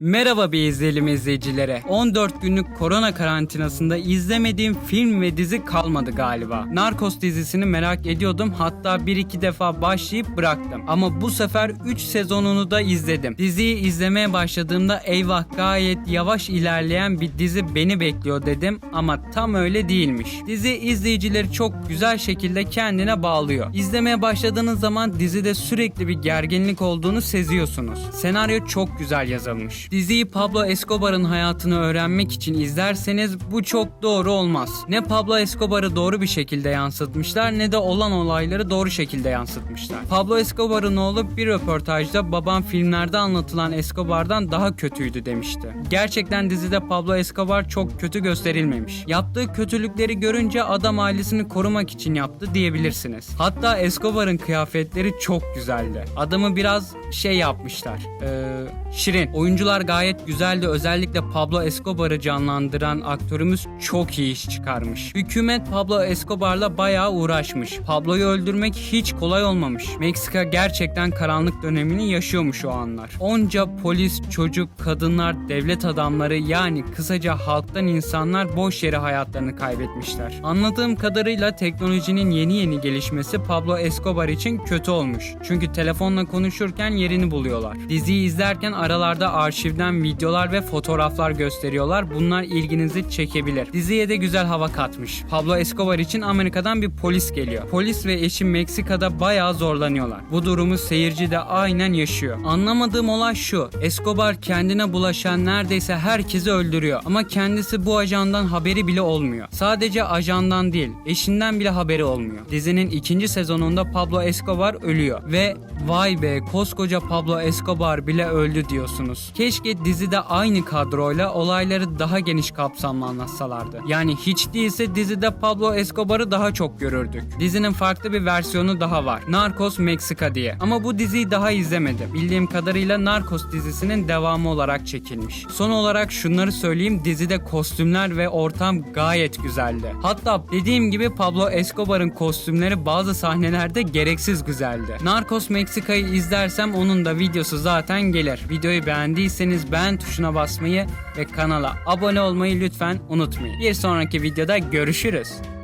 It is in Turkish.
Merhaba bir izleyelim izleyicilere. 14 günlük korona karantinasında izlemediğim film ve dizi kalmadı galiba. Narcos dizisini merak ediyordum hatta 1-2 defa başlayıp bıraktım. Ama bu sefer 3 sezonunu da izledim. Diziyi izlemeye başladığımda eyvah gayet yavaş ilerleyen bir dizi beni bekliyor dedim ama tam öyle değilmiş. Dizi izleyicileri çok güzel şekilde kendine bağlıyor. İzlemeye başladığınız zaman dizide sürekli bir gerginlik olduğunu seziyorsunuz. Senaryo çok güzel yazılmış. Diziyi Pablo Escobar'ın hayatını öğrenmek için izlerseniz bu çok doğru olmaz. Ne Pablo Escobar'ı doğru bir şekilde yansıtmışlar ne de olan olayları doğru şekilde yansıtmışlar. Pablo Escobar'ın oğlu bir röportajda babam filmlerde anlatılan Escobar'dan daha kötüydü demişti. Gerçekten dizide Pablo Escobar çok kötü gösterilmemiş. Yaptığı kötülükleri görünce adam ailesini korumak için yaptı diyebilirsiniz. Hatta Escobar'ın kıyafetleri çok güzeldi. Adamı biraz şey yapmışlar. Ee, şirin. Oyuncular gayet güzeldi. Özellikle Pablo Escobar'ı canlandıran aktörümüz çok iyi iş çıkarmış. Hükümet Pablo Escobar'la bayağı uğraşmış. Pablo'yu öldürmek hiç kolay olmamış. Meksika gerçekten karanlık dönemini yaşıyormuş o anlar. Onca polis, çocuk, kadınlar, devlet adamları yani kısaca halktan insanlar boş yere hayatlarını kaybetmişler. Anladığım kadarıyla teknolojinin yeni yeni gelişmesi Pablo Escobar için kötü olmuş. Çünkü telefonla konuşurken yerini buluyorlar. Diziyi izlerken aralarda arşivden videolar ve fotoğraflar gösteriyorlar. Bunlar ilginizi çekebilir. Diziye de güzel hava katmış. Pablo Escobar için Amerika'dan bir polis geliyor. Polis ve eşi Meksika'da bayağı zorlanıyorlar. Bu durumu seyirci de aynen yaşıyor. Anlamadığım olay şu. Escobar kendine bulaşan neredeyse herkesi öldürüyor. Ama kendisi bu ajandan haberi bile olmuyor. Sadece ajandan değil, eşinden bile haberi olmuyor. Dizinin ikinci sezonunda Pablo Escobar ölüyor. Ve vay be koskoca Pablo Escobar bile öldü diyorsunuz. Keşke dizide aynı kadroyla olayları daha geniş kapsamlı anlatsalardı. Yani hiç değilse dizide Pablo Escobar'ı daha çok görürdük. Dizinin farklı bir versiyonu daha var. Narcos Meksika diye. Ama bu diziyi daha izlemedim. Bildiğim kadarıyla Narcos dizisinin devamı olarak çekilmiş. Son olarak şunları söyleyeyim. Dizide kostümler ve ortam gayet güzeldi. Hatta dediğim gibi Pablo Escobar'ın kostümleri bazı sahnelerde gereksiz güzeldi. Narcos Meksika'yı izlersem onun da videosu zaten gelir. Videoyu beğendiyseniz beğen tuşuna basmayı ve kanala abone olmayı lütfen unutmayın. Bir sonraki videoda görüşürüz.